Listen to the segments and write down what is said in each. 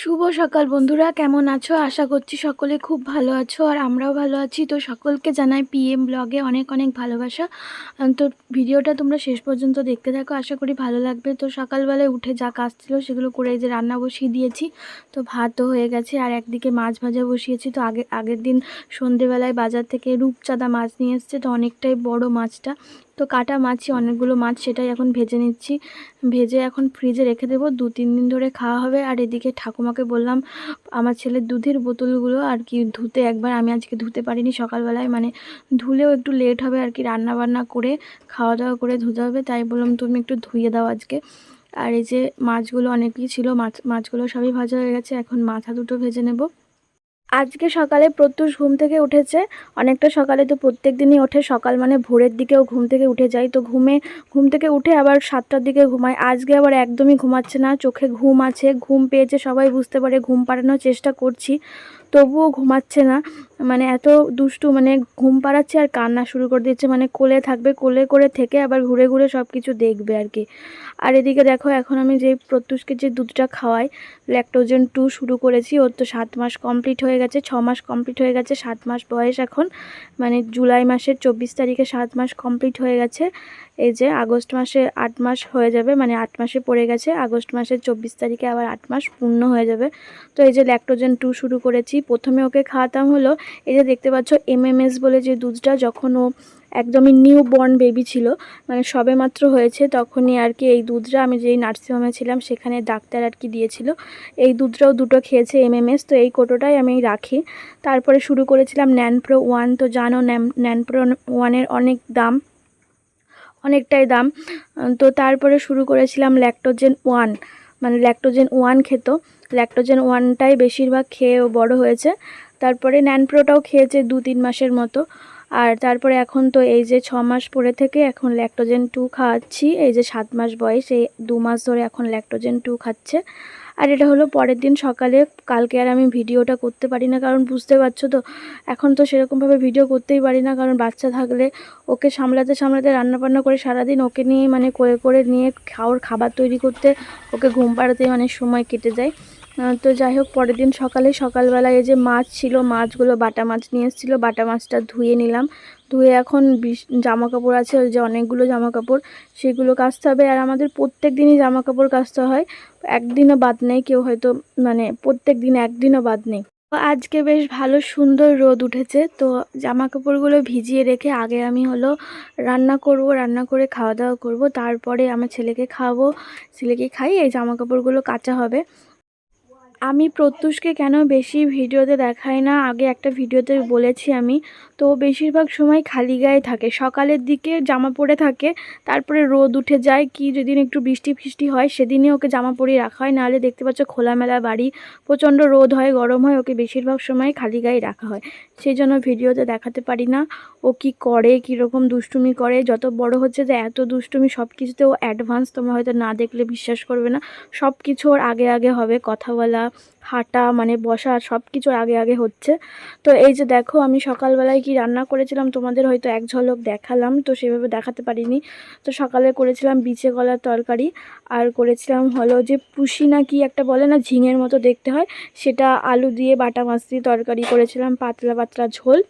শুভ সকাল বন্ধুরা, কেমন আছো? আশা করছি সকলে খুব ভালো আছো আর আমরাও ভালো আছি। তো সকলকে জানাই পিএম ব্লগে অনেক অনেক ভালোবাসা। তো ভিডিওটা তোমরা শেষ পর্যন্ত দেখতে থাকো, আশা করি ভালো লাগবে। তো সকালবেলায় উঠে যা কাজ ছিল সেগুলো করে যে রান্না বসিয়ে দিয়েছি। তো ভাতও হয়ে গেছে আর একদিকে মাছ ভাজা বসিয়েছি। তো আগে, আগের দিন সন্ধেবেলায় বাজার থেকে রূপচাঁদা মাছ নিয়ে এসছে, তো অনেকটাই বড় মাছটা। তো কাটা মাছই অনেকগুলো মাছ সেটাই এখন ভেজে নিচ্ছি। ভেজে এখন ফ্রিজে রেখে দেবো। দু তিন দিন ধরে খাওয়া হবে। আর এদিকে ঠাকুমাকে বললাম, আমার ছেলের দুধের বোতলগুলো আর কি ধুতে একবার, আমি আজকে ধুতে পারিনি সকালবেলায় মানে ধুলেও একটু লেট হবে আর কি রান্না বান্না করে খাওয়া দাওয়া করে ধুতে হবে, তাই বললাম তুমি একটু ধুয়ে দাও আজকে। আর এই যে মাছগুলো অনেকই ছিল, মাছ, মাছগুলো সবই ভাজা হয়ে গেছে, এখন মাথা দুটো ভেজে নেব। আজকে সকালে প্রত্যুষ ঘুম থেকে উঠেছে। অনেকটা সকালে তো প্রত্যেক দিনই ওঠে, সকাল মানে ভোরের দিকেও ঘুম থেকে উঠে যায়। তো ঘুমে, ঘুম থেকে উঠে আবার সাতটার দিকে ঘুমায়। আজকে আবার একদমই ঘুমাচ্ছে না, চোখে ঘুম আছে, ঘুম পেয়েছে, সবাই বুঝতে পারে, ঘুম পাড়ানোর চেষ্টা করছি। তবুও ঘুমাচ্ছে না মানে এত দুষ্টু মানে ঘুম পাড়াচ্ছে আর কান্না শুরু করে দিচ্ছে। মানে কোলে থাকবে, কোলে করে থেকে আবার ঘুরে ঘুরে সব কিছু দেখবে আর কি। আর এদিকে দেখো, এখন আমি যে প্রত্যুষকে যে দুধটা খাওয়াই ল্যাকটোজেন টু শুরু করেছি। ওর তো সাত মাস কমপ্লিট হয়ে গেছে, ছ মাস কমপ্লিট হয়ে গেছে, সাত মাস বয়স এখন। মানে জুলাই মাসের চব্বিশ তারিখে সাত মাস কমপ্লিট হয়ে গেছে। এই যে আগস্ট মাসে আট মাস হয়ে যাবে মানে আট মাসে পড়ে গেছে। আগস্ট মাসের চব্বিশ তারিখে আবার আট মাস পূর্ণ হয়ে যাবে। তো এই যে ল্যাকটোজেন টু শুরু করেছি, প্রথমে ওকে খাওয়াতাম হলো, এই যে দেখতে পাচ্ছ এমএমএস বলে যে দুধটা, যখন ও একদমই নিউ বর্ন বেবি ছিল। মানে সবে মাত্র হয়েছে, তখনই আর কি এই দুধটা, আমি যেই নার্সিংহোমে ছিলাম, সেখানে ডাক্তার আর কি দিয়েছিল। এই দুধটাও দুটো খেয়েছে এমএমএস তো এই কোটোটাই আমি রাখি। তারপরে শুরু করেছিলাম ন্যানপ্রো ওয়ান তো জানো ন্যান ন্যানপ্রো ওয়ানের অনেক দাম। অনেকটাই দাম। তো তারপরে শুরু করেছিলাম ল্যাকটোজেন ওয়ান মানে ল্যাকটোজেন ওয়ান খেত। ল্যাকটোজেন ওয়ানটাই বেশিরভাগ খেয়ে বড় হয়েছে। তারপরে ন্যানপ্রোটাও খেয়েছে দু তিন মাসের মতো। আর তারপরে এখন তো এই যে ছ মাস পরে থেকে এখন ল্যাকটোজেন টু খাওয়াচ্ছি। এই যে সাত মাস বয়স, এই দু মাস ধরে এখন ল্যাক্টোজেন টু খাচ্ছে। আর এটা হলো পরের দিন সকালে, কালকে আর আমি ভিডিওটা করতে পারি না, কারণ বুঝতে পারছ তো, এখন তো সেরকমভাবে ভিডিও করতেই পারি না, কারণ বাচ্চা থাকলে ওকে সামলাতে সামলাতে রান্নাবান্না করে সারাদিন ওকে নিয়ে মানে করে করে নিয়ে খাওয়ার খাবার তৈরি করতে, ওকে ঘুম পাড়াতে মানে সময় কেটে যায়। তো যাই হোক, পরের দিন সকালে, সকালবেলায় এই যে মাছ ছিল, মাছগুলো, বাটা মাছ নিয়ে এসেছিল, বাটা মাছটা ধুয়ে নিলাম। ধুয়ে এখন জামা কাপড় আছে, ওই যে অনেকগুলো জামা কাপড় সেগুলো কাচতে হবে। আর আমাদের প্রত্যেক দিনই জামা কাপড় কাচতে হয়। একদিনও বাদ নেই, কেউ হয়তো মানে প্রত্যেক দিন একদিনও বাদ নেই। আজকে বেশ ভালো, সুন্দর রোদ উঠেছে। তো জামা কাপড়গুলো ভিজিয়ে রেখে আগে আমি হলো রান্না করব, রান্না করে খাওয়া দাওয়া করব। তারপরে আমার ছেলেকে খাওয়াবো। ছেলেকে খাই এই জামা কাপড়গুলো কাচা হবে। আমি প্রত্যুষকে কেন বেশি ভিডিওতে দেখাই না? আগে একটা ভিডিওতে বলেছি আমি। তো বেশিরভাগ সময় খালি গায়ে থাকে। সকালের দিকে জামা পরে থাকে, তারপরে রোদ উঠে যায়, কি যেদিন একটু বৃষ্টি ফিষ্টি হয়, সেদিনই ওকে জামা পরিয়ে রাখা হয়। নাহলে দেখতে পাচ্ছ খোলামেলা বাড়ি, প্রচণ্ড রোদ হয়, গরম হয়, ওকে বেশিরভাগ সময় খালি গায়ে রাখা হয়। সেই জন্য ভিডিওতে দেখাতে পারি না, ও কি করে, কীরকম দুষ্টুমি করে। যত বড় হচ্ছে যে এত দুষ্টুমি সব কিছুতে ও অ্যাডভান্স তোমরা হয়তো না দেখলে বিশ্বাস করবে না। সব কিছু ওর আগে আগে হবে, কথা বলা হাঁটা মানে বসা সব কিছু আগে আগে হচ্ছে। তো এই যে দেখো, আমি সকালবেলায় কি রান্না করেছিলাম তোমাদের হয়তো এক ঝলক দেখালাম, তো সেভাবে দেখাতে পারিনি। তো সকালে করেছিলাম বিচে গলার তরকারি, আর করেছিলাম হলো যে পুষি না কি একটা বলে না, ঝিঙের মতো দেখতে হয়, সেটা আলু দিয়ে বাটা মাছ দিয়ে তরকারি করেছিলাম, পাতলা পাতলা ঝোল।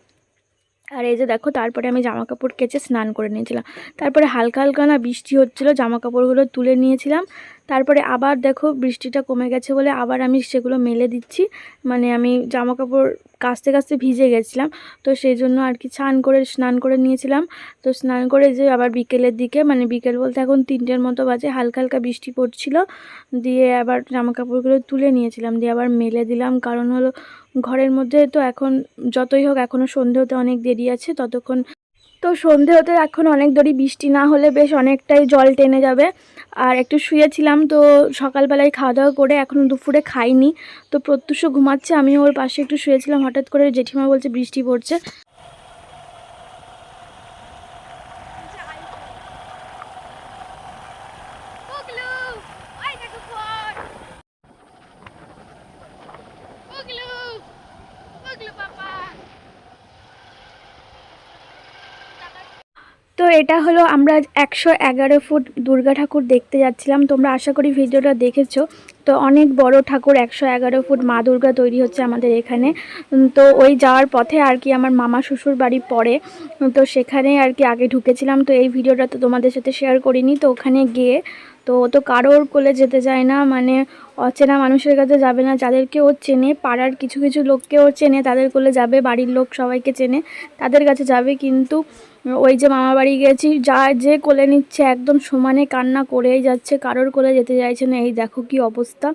আর এই যে দেখো, তারপরে আমি জামা কাপড় কেচে স্নান করে নিয়েছিলাম। তারপরে হালকা হালকা না বৃষ্টি হচ্ছিল জামা কাপড়গুলো তুলে নিয়েছিলাম। তারপরে আবার দেখো বৃষ্টিটা কমে গেছে বলে আবার আমি সেগুলো মেলে দিচ্ছি। মানে আমি জামা কাপড় কাচতে কাচতে ভিজে গেছিলাম, তো সেই জন্য আর কি স্নান করে স্নান করে নিয়েছিলাম। তো স্নান করে যে আবার বিকেলের দিকে মানে বিকেল বলতে এখন তিনটের মতো বাজে, হালকা হালকা বৃষ্টি পড়ছিল। দিয়ে আবার জামা কাপড়গুলো তুলে নিয়েছিলাম, দিয়ে আবার মেলে দিলাম। কারণ হলো ঘরের মধ্যে তো এখন যতই হোক এখনও সন্ধে হতে অনেক দেরি আছে, ততক্ষণ তো সন্ধে হতে এখন অনেক দড়ি বৃষ্টি না হলে বেশ অনেকটাই জল টেনে যাবে। আর একটু শুয়েছিলাম তো সকালবেলায় খাওয়া দাওয়া করে এখন দুপুরে খাইনি। তো প্রত্যুষ ঘুমাচ্ছে আমি ওর পাশে একটু শুয়েছিলাম। হঠাৎ করে জেঠিমা বলছে বৃষ্টি পড়ছে। তো এটা হলো আমরা একশো এগারো ফুট দুর্গা ঠাকুর দেখতে যাচ্ছিলাম। তোমরা আশা করি ভিডিওটা দেখেছ। তো অনেক বড় ঠাকুর, একশো এগারো ফুট মা দুর্গা তৈরি হচ্ছে আমাদের এখানে। তো ওই যাওয়ার পথে আর কি আমার মামা শ্বশুর বাড়ি পড়ে। তো সেখানে আর কি আগে ঢুকেছিলাম। তো এই ভিডিওটা তো তোমাদের সাথে শেয়ার করিনি, তো ওখানে গিয়ে তো তো কারোর কোলে যেতে যায় না। মানে অচেনা মানুষের কাছে যাবে না যাদেরকে ও চেনে। পাড়ার কিছু কিছু লোককে ও চেনে, তাদের কোলে যাবে, বাড়ির লোক সবাইকে চেনে, তাদের কাছে যাবে। কিন্তু ওই যে মামা বাড়ি গেছি, যা যে কোলে নিচ্ছে একদম সমানে কান্না করেই যাচ্ছে, কারোর কোলে যেতে চাইছে না, এই দেখো কি অবস্থা।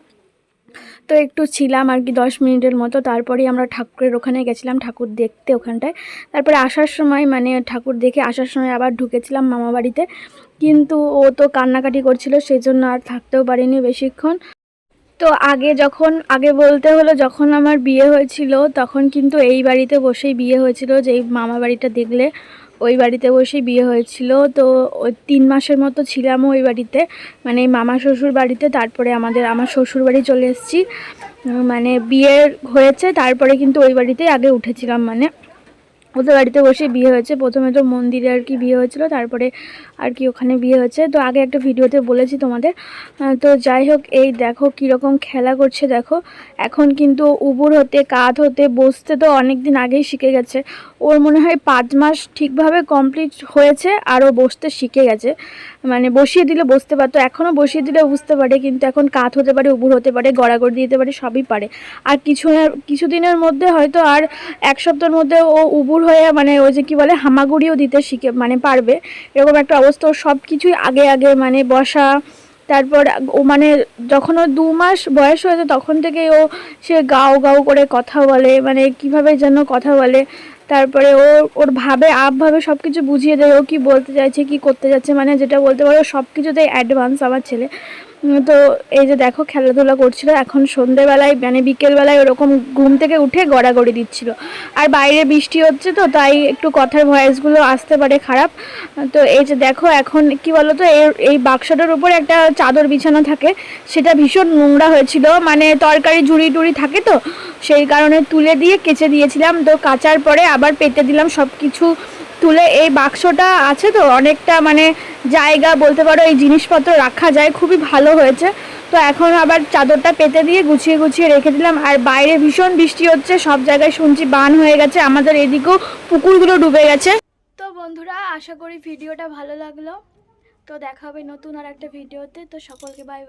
তো একটু ছিলাম আর কি দশ মিনিটের মতো, তারপরেই আমরা ঠাকুরের ওখানে গেছিলাম, ঠাকুর দেখতে ওখানটায়। তারপরে আসার সময় মানে ঠাকুর দেখে আসার সময় আবার ঢুকেছিলাম মামা বাড়িতে। কিন্তু ও তো কান্নাকাটি করছিল সেই জন্য আর থাকতেও পারিনি বেশিক্ষণ। তো আগে যখন, আগে বলতে হলো যখন আমার বিয়ে হয়েছিল, তখন কিন্তু এই বাড়িতে বসেই বিয়ে হয়েছিল, যে এই মামা বাড়িটা দেখলে। ওই বাড়িতে বসেই বিয়ে হয়েছিল। তো ওই তিন মাসের মতো ছিলাম ওই বাড়িতে। মানে মামা শ্বশুর বাড়িতে, তারপরে আমাদের, আমার শ্বশুর বাড়ি চলে এসেছি। মানে বিয়ে হয়েছে, তারপরে কিন্তু ওই বাড়িতেই আগে উঠেছিলাম মানে। ওদের বাড়িতে বসে বিয়ে হয়েছে। প্রথমে তো মন্দিরে আর কি বিয়ে হয়েছিল, তারপরে আর কি ওখানে বিয়ে হয়েছে। তো আগে একটা ভিডিওতে বলেছি তোমাদের। তো যাই হোক, এই দেখো কীরকম খেলা করছে দেখো। এখন কিন্তু উবুর হতে কাঁধ হতে, বসতে তো অনেক দিন আগেই শিখে গেছে। ওর মনে হয় পাঁচ মাস ঠিকভাবে কমপ্লিট হয়েছে আরও বসতে শিখে গেছে। মানে বসিয়ে দিলে বসতে পারতো, এখনও বসিয়ে দিলে বুঝতে পারে, কিন্তু এখন কাত হতে পারে, উবুর হতে পারে, গড়াগড়ি দিতে পারে, সবই পারে। আর কিছু কিছুদিনের মধ্যে হয়তো আর এক সপ্তাহের মধ্যে ও উবুর হয়ে মানে ওই যে কী বলে হামাগুড়িও দিতে শিখে মানে পারবে। এরকম একটা অবস্থা সব কিছুই আগে আগে মানে বসা, তারপর ও মানে যখন ও দু মাস বয়স হয়েছে তখন থেকে ও সে গাও গাও করে কথা বলে মানে কীভাবে যেন কথা বলে। তারপরে ও, ওর ভাবে আপভাবে সব কিছু বুঝিয়ে দেয়, ও কী বলতে চাইছে, কী করতে যাচ্ছে মানে যেটা বলতে পারো সব কিছুতেই অ্যাডভান্স আমার ছেলে। তো এই যে দেখো খেলাধুলা করছিল, এখন সন্ধেবেলায় মানে বিকেলবেলায় ওরকম ঘুম থেকে উঠে গড়াগড়ি দিচ্ছিল। আর বাইরে বৃষ্টি হচ্ছে তো, তাই একটু কথার ভয়েসগুলো আসতে পারে খারাপ। তো এই যে দেখো এখন কি বলো তো এর এই বাক্সটার উপরে একটা চাদর বিছানো থাকে, সেটা ভীষণ নোংরা হয়েছিল। মানে তরকারি ঝুড়ি টুড়ি থাকে তো, সেই কারণে তুলে দিয়ে কেচে দিয়েছিলাম। তো কাচার পরে আবার পেতে দিলাম সব কিছু তুলে এই বাক্সটা আছে তো, অনেকটা মানে জায়গা বলতে পারো, এই জিনিসপত্র রাখা যায়, খুবই ভালো হয়েছে। তো এখন আবার চাদরটা পেতে দিয়ে গুছিয়ে গুছিয়ে রেখে দিলাম। আর বাইরে ভীষণ বৃষ্টি হচ্ছে, সব জায়গায় শুনছি বান হয়ে গেছে, আমাদের এদিকেও পুকুরগুলো ডুবে গেছে। তো বন্ধুরা, আশা করি ভিডিওটা ভালো লাগল। তো দেখা হবে নতুন আর একটা ভিডিওতে, তো সকলকে বাই